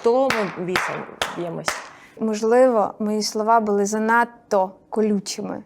того ми вісом б'ємось. Можливо, мої слова були занадто колючими.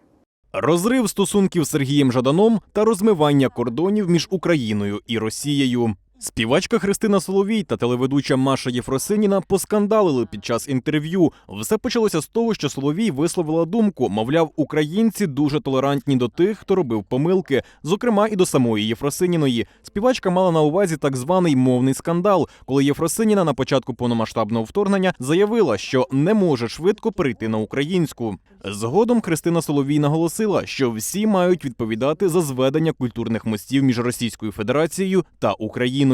Розрив стосунків з Сергієм Жаданом та розмивання кордонів між Україною і Росією. Співачка Христина Соловій та телеведуча Маша Єфросиніна поскандалили під час інтерв'ю. Все почалося з того, що Соловій висловила думку, мовляв, українці дуже толерантні до тих, хто робив помилки, зокрема і до самої Єфросиніної. Співачка мала на увазі так званий мовний скандал, коли Єфросиніна на початку повномасштабного вторгнення заявила, що не може швидко перейти на українську. Згодом Христина Соловій наголосила, що всі мають відповідати за зведення культурних мостів між Російською Федерацією та Україною.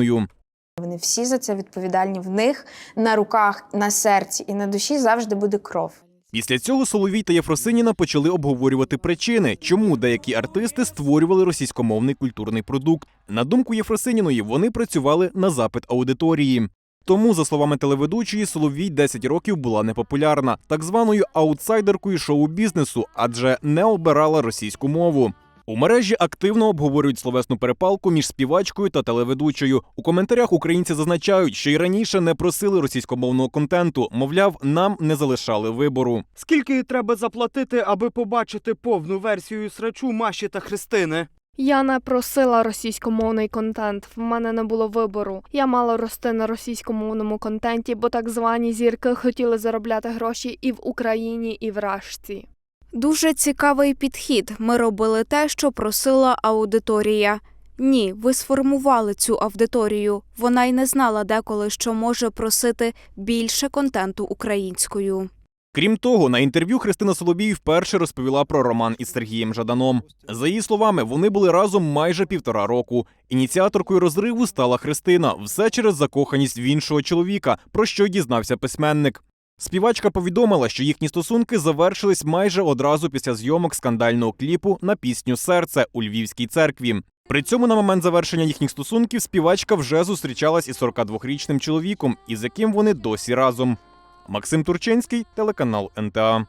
Вони всі за це відповідальні. В них на руках, на серці і на душі завжди буде кров. Після цього Соловій та Єфросиніна почали обговорювати причини, чому деякі артисти створювали російськомовний культурний продукт. На думку Єфросиніної, вони працювали на запит аудиторії. Тому, за словами телеведучої, Соловій 10 років була непопулярна, так званою аутсайдеркою шоу-бізнесу, адже не обирала російську мову. У мережі активно обговорюють словесну перепалку між співачкою та телеведучою. У коментарях українці зазначають, що й раніше не просили російськомовного контенту. Мовляв, нам не залишали вибору. Скільки треба заплатити, аби побачити повну версію срачу Маші та Христини? Я не просила російськомовний контент. В мене не було вибору. Я мала рости на російськомовному контенті, бо так звані зірки хотіли заробляти гроші і в Україні, і в Рашці. Дуже цікавий підхід. Ми робили те, що просила аудиторія. Ні, ви сформували цю аудиторію. Вона й не знала деколи, що може просити більше контенту українською. Крім того, на інтерв'ю Христина Соловій вперше розповіла про роман із Сергієм Жаданом. За її словами, вони були разом майже півтора року. Ініціаторкою розриву стала Христина, все через закоханість в іншого чоловіка, про що дізнався письменник. Співачка повідомила, що їхні стосунки завершились майже одразу після зйомок скандального кліпу на пісню Серце у Львівській церкві. При цьому на момент завершення їхніх стосунків співачка вже зустрічалась із 42-річним чоловіком, із яким вони досі разом. Максим Турчинський, телеканал НТА.